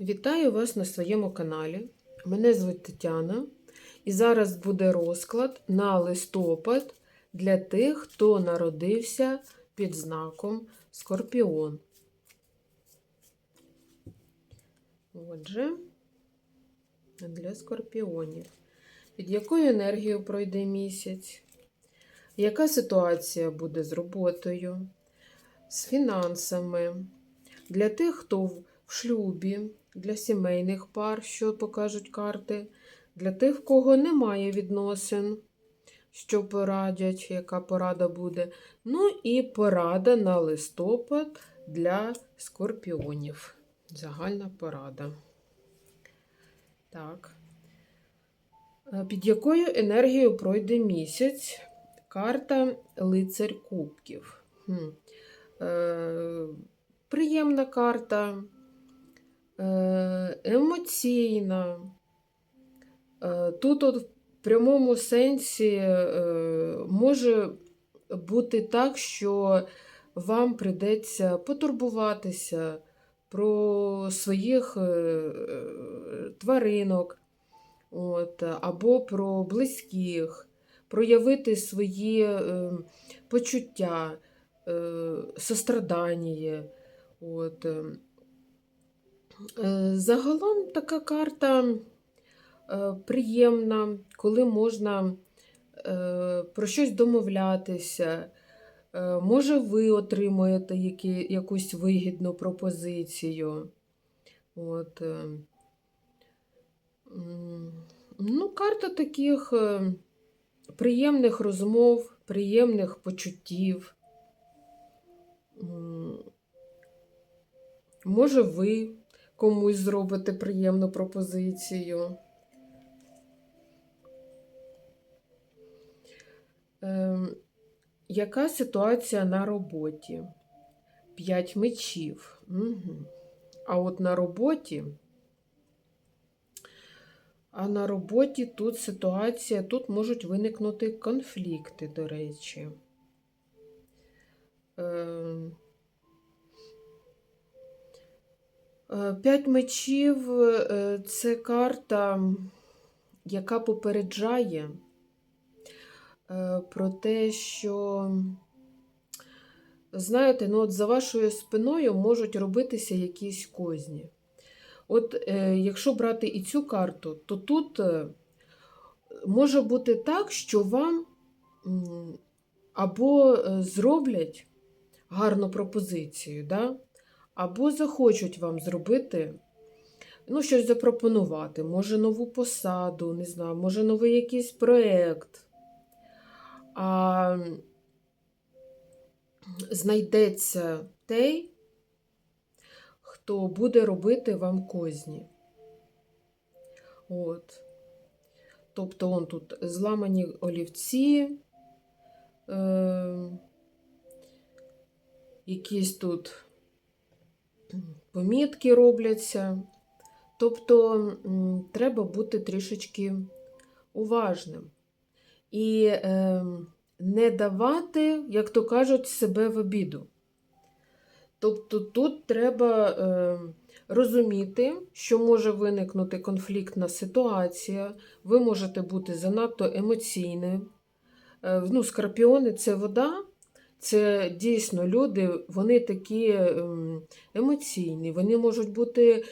Вітаю вас на своєму каналі. Мене звуть Тетяна, і зараз буде розклад на листопад для тих, хто народився під знаком Скорпіон. Отже, для скорпіонів. Під якою енергією пройде місяць? Яка ситуація буде з роботою, з фінансами? Для тих, хто в шлюбі, для сімейних пар, що покажуть карти, для тих, в кого немає відносин, що порадять, яка порада буде. Ну і порада на листопад для скорпіонів. Загальна порада. Так. Е, Під якою енергією пройде місяць? Карта Лицарь Кубків. Хм. Е, приємна карта, емоційна. Е, Тут от в прямому сенсі е, може бути так, що вам прийдеться потурбуватися про своїх е, е, тваринок, от, або про близьких, проявити свої е, почуття, е, сострадання. От. Е. Загалом така карта е, приємна, коли можна е, про щось домовлятися. Може, ви отримуєте які, якусь вигідну пропозицію. От. Ну, карта таких приємних розмов, приємних почуттів. Може, ви комусь зробите приємну пропозицію. Ем, яка ситуація на роботі? П'ять мечів. Угу. А от на роботі. А на роботі тут ситуація, тут можуть виникнути конфлікти, до речі. Е, П'ять мечів е, це карта, яка попереджає е, про те, що, знаєте, ну от за вашою спиною можуть робитися якісь козні. От якщо брати і цю карту, то тут може бути так, що вам або зроблять гарну пропозицію, да? Або захочуть вам зробити, ну, щось запропонувати, може нову посаду, не знаю, може новий якийсь проєкт. А знайдеться той, хто буде робити вам козні. От. Тобто, он тут зламані олівці, е, якісь тут помітки робляться. Тобто треба бути трішечки уважним і е, не давати, як то кажуть, себе в обіду. Тобто тут треба е, розуміти, що може виникнути конфліктна ситуація, ви можете бути занадто емоційним. Е, ну, Скорпіони це вода, це дійсно люди, вони такі ем, емоційні, вони можуть бути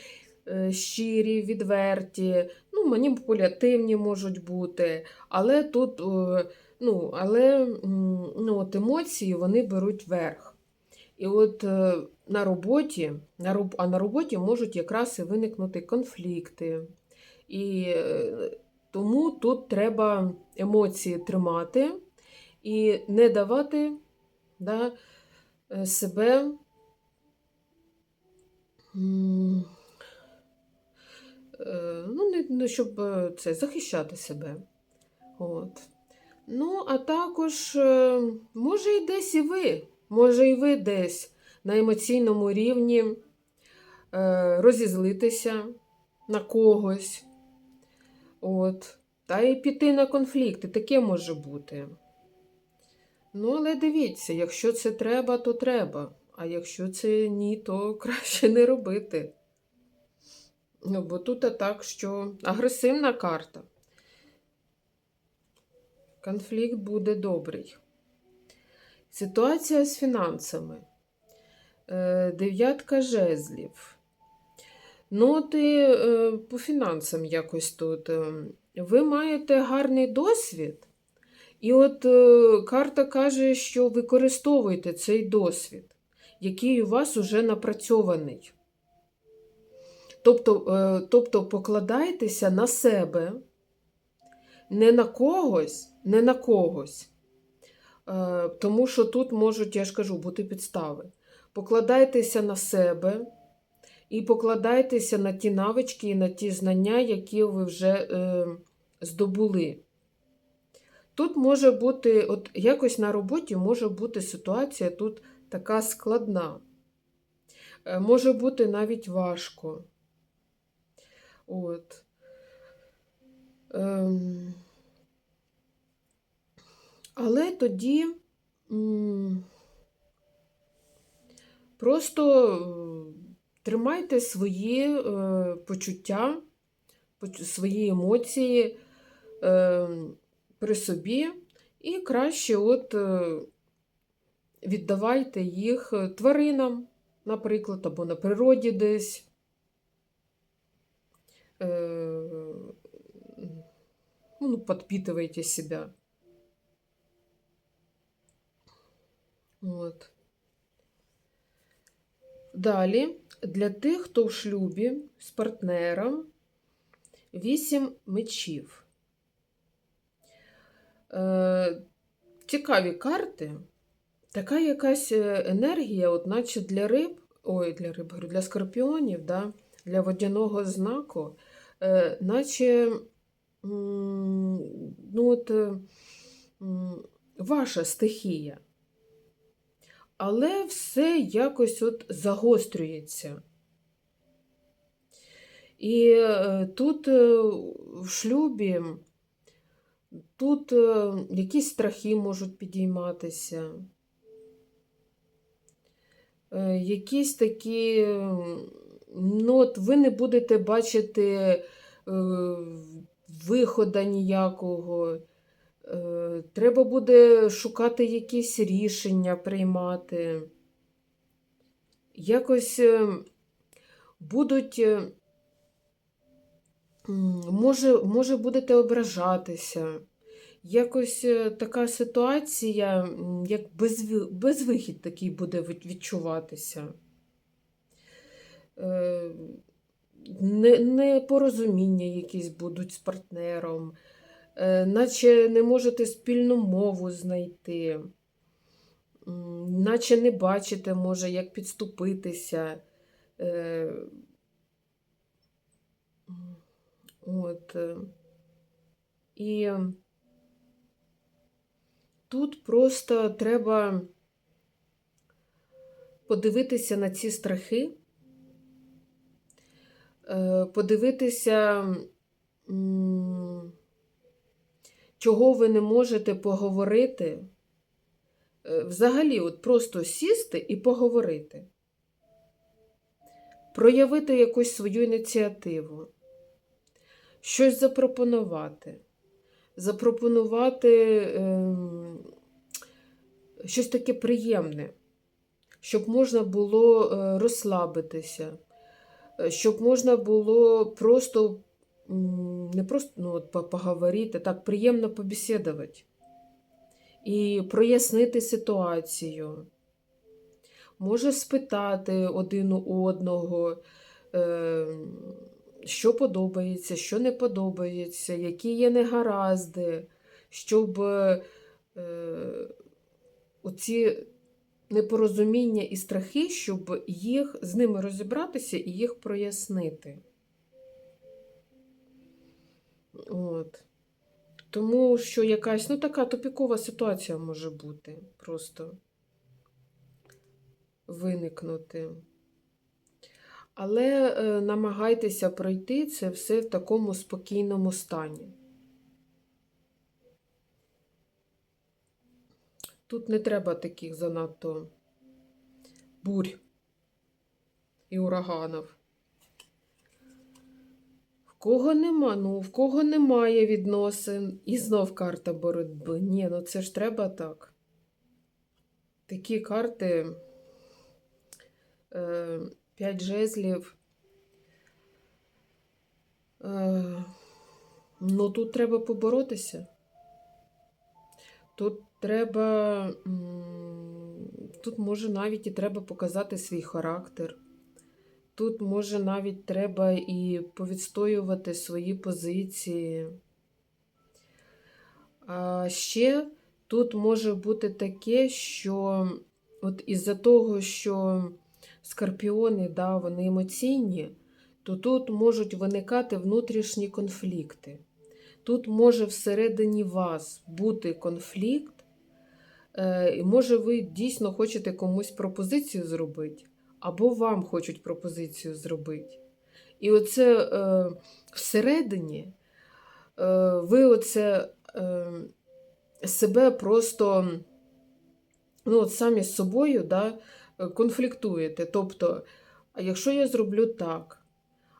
е, щирі, відверті, ну, маніпулятивні можуть бути. Але тут е, ну, але, ну, от емоції вони беруть верх. І от е, на роботі, а на роботі можуть якраз і виникнути конфлікти. І тому тут треба емоції тримати і не давати да, е, себе е, ну, не, щоб е, це захищати себе. От. Ну, а також, може, і десь і ви, може, і ви десь на емоційному рівні розізлитися на когось. От. Та й піти на конфлікти, таке може бути. Ну, але дивіться, якщо це треба, то треба. А якщо це ні, то краще не робити. Ну, бо тут так, що агресивна карта. Конфлікт буде добрий. Ситуація з фінансами. Е, Дев'ятка жезлів. Ну, і е, по фінансам якось тут. е, Ви маєте гарний досвід, і от е, карта каже, що використовуйте цей досвід, який у вас уже напрацьований. Тобто, е, тобто покладайтеся на себе, не на когось, не на когось. Е, Тому що тут можуть, я ж кажу, бути підстави. Покладайтеся на себе і покладайтеся на ті навички і на ті знання, які ви вже здобули. Тут може бути, от якось на роботі може бути ситуація тут така складна. Е, Може бути навіть важко. От. Ем. Але тоді м, просто е, тримайте свої е, почуття, поч- свої емоції е, при собі і краще от е, віддавайте їх е, тваринам, наприклад, або на природі десь. Э, ну, подпитывайте себя. От. Далі, для тих, хто в шлюбі з партнером, вісім мечів. Е, цікаві карти. Така якась е, енергія, от наче для риб, ой, для риб, для скорпіонів, да, для водяного знаку, е, наче ну, от, ваша стихія. Але все якось от загострюється. І тут в шлюбі, тут е, якісь страхи можуть підійматися. Е, Якісь такі, ну от ви не будете бачити е, виходу ніякого. Треба буде шукати якісь рішення, приймати. Якось будуть, може, може будете ображатися. Якось е, така ситуація, як безвихідь такий буде відчуватися. Е, не- Непорозуміння якісь будуть з партнером, е, наче не можете спільну мову знайти, наче не бачите, може, як підступитися. От. І тут просто треба подивитися на ці страхи, е, подивитися, чого ви не можете поговорити. Е, Взагалі, от просто сісти і поговорити, проявити якусь свою ініціативу, щось запропонувати, запропонувати ем, щось таке приємне, щоб можна було е, розслабитися, е, щоб можна було просто не просто ну, от, поговорити, так приємно побесідувати і прояснити ситуацію. Може спитати один у одного, е, що подобається, що не подобається, які є негаразди, щоб е, оці непорозуміння і страхи, щоб їх з ними розібратися і їх прояснити. От. Тому що якась, ну така тупікова ситуація може бути просто виникнути. Але е, намагайтеся пройти це все в такому спокійному стані. Тут не треба таких занадто бурь і ураганів. кого нема, ну, в кого немає відносин, і знов карта боротьби. Ні, ну це ж треба так. Такі карти. Е, П'ять жезлів. Е, ну, тут треба поборотися. Тут треба. Тут може навіть і треба показати свій характер. Тут може навіть треба і повідстоювати свої позиції. А ще тут може бути таке, що от із-за того, що скорпіони, да, вони емоційні, то тут можуть виникати внутрішні конфлікти. Тут може всередині вас бути конфлікт, е, і може ви дійсно хочете комусь пропозицію зробити, або вам хочуть пропозицію зробити. І оце е, всередині е, ви оце е, себе просто ну, от самі з собою да, конфліктуєте. Тобто, а якщо я зроблю так,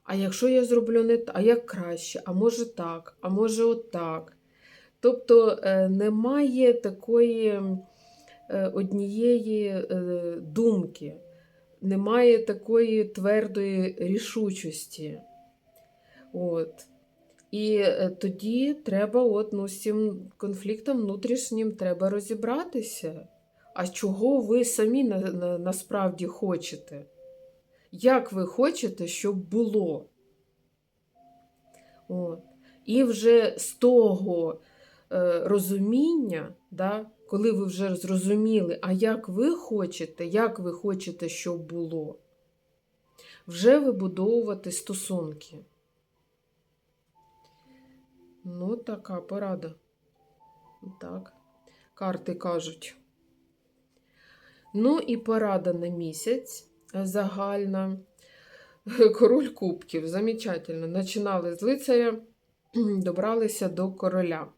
а якщо я зроблю не так, а як краще, а може так, а може отак. Тобто е, немає такої е, однієї е, думки, немає такої твердої рішучості. От. І е, тоді треба от, ну, з цим конфліктом внутрішнім треба розібратися. А чого ви самі на, на, насправді хочете? Як ви хочете, щоб було? От. І вже з того е, розуміння, да, коли ви вже зрозуміли, а як ви хочете, як ви хочете, щоб було, вже вибудовувати стосунки. Ну, така порада. Так, карти кажуть. Ну і порада на місяць е, загальна. Король кубків. Замечательно. Починали з лицаря, добралися до короля.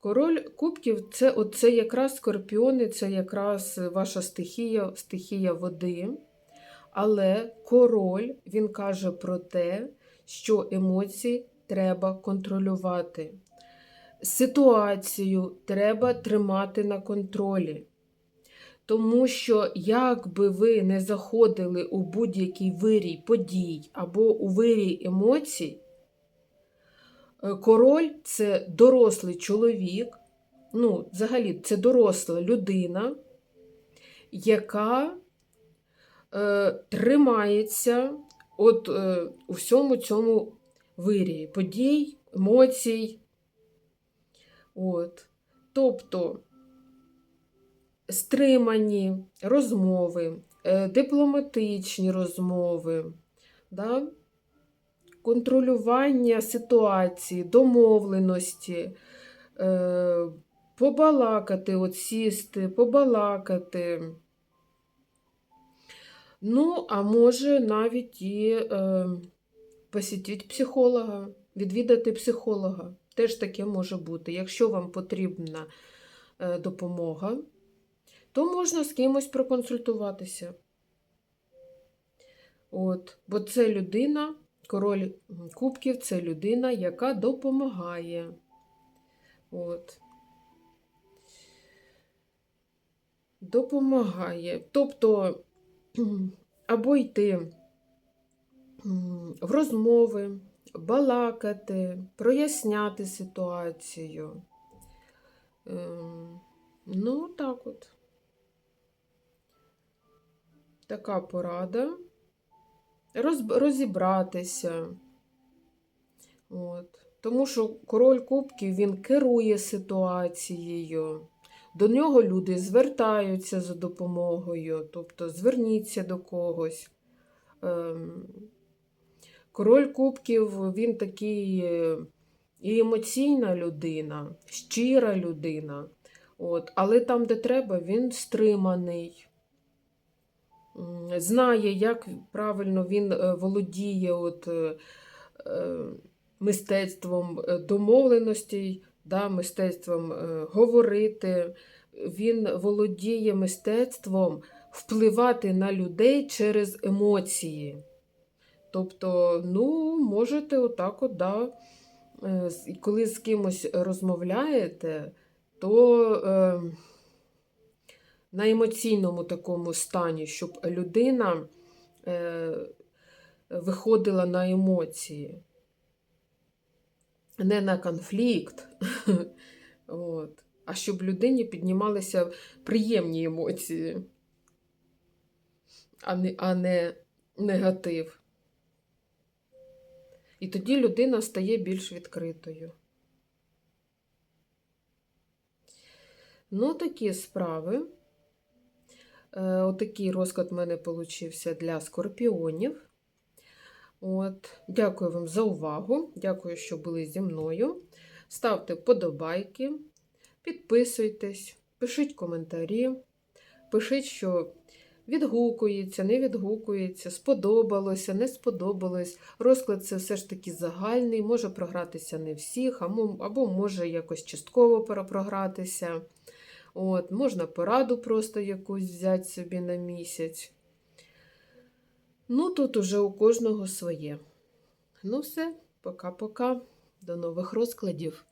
Король кубків це, оце якраз скорпіони, це якраз ваша стихія, стихія води. Але король він каже про те, що емоції треба контролювати. Ситуацію треба тримати на контролі. Тому що, як би ви не заходили у будь-який вирій подій або у вирій емоцій, е, король це дорослий чоловік, ну, взагалі, це доросла людина, яка е, тримається от е, у всьому цьому вирії подій, емоцій. От. Тобто стримані розмови, е, дипломатичні розмови, да? контролювання ситуації, домовленості, е, побалакати, от сісти, побалакати. Ну, а може навіть і е, посітити психолога, відвідати психолога. Теж таке може бути. Якщо вам потрібна е, допомога, то можна з кимось проконсультуватися. От, Бо це людина, король кубків це людина, яка допомагає. От. Допомагає. Тобто, або йти в розмови, балакати, проясняти ситуацію. Ем, Ну, так от. Така порада. Роз, розібратися. От. Тому що король кубків він керує ситуацією. До нього люди звертаються за допомогою, тобто зверніться до когось. Ем, Король кубків він такий е, і емоційна людина, щира людина. От. Але там, де треба, він стриманий. Знає, як правильно він е, володіє от, е, е, мистецтвом домовленостей, да, мистецтвом говорити. Він володіє мистецтвом впливати на людей через емоції. Тобто, ну, можете отак от, да, коли з кимось розмовляєте, то на емоційному такому стані, щоб людина е, виходила на емоції, не на конфлікт, от, а щоб людині піднімалися приємні емоції, а не, а не негатив. І тоді людина стає більш відкритою. Ну, такі справи. Е, Отакий розклад в мене получився для скорпіонів. От. Дякую вам за увагу. Дякую, що були зі мною. Ставте вподобайки, підписуйтесь, пишіть коментарі, пишіть, що відгукується, не відгукується, сподобалося, не сподобалось. Розклад це все ж таки загальний, може програтися не всіх, або, або може якось частково перепрогратися. От, можна пораду просто якусь взяти собі на місяць. Ну, тут уже у кожного своє. Ну, все, пока-пока. До нових розкладів.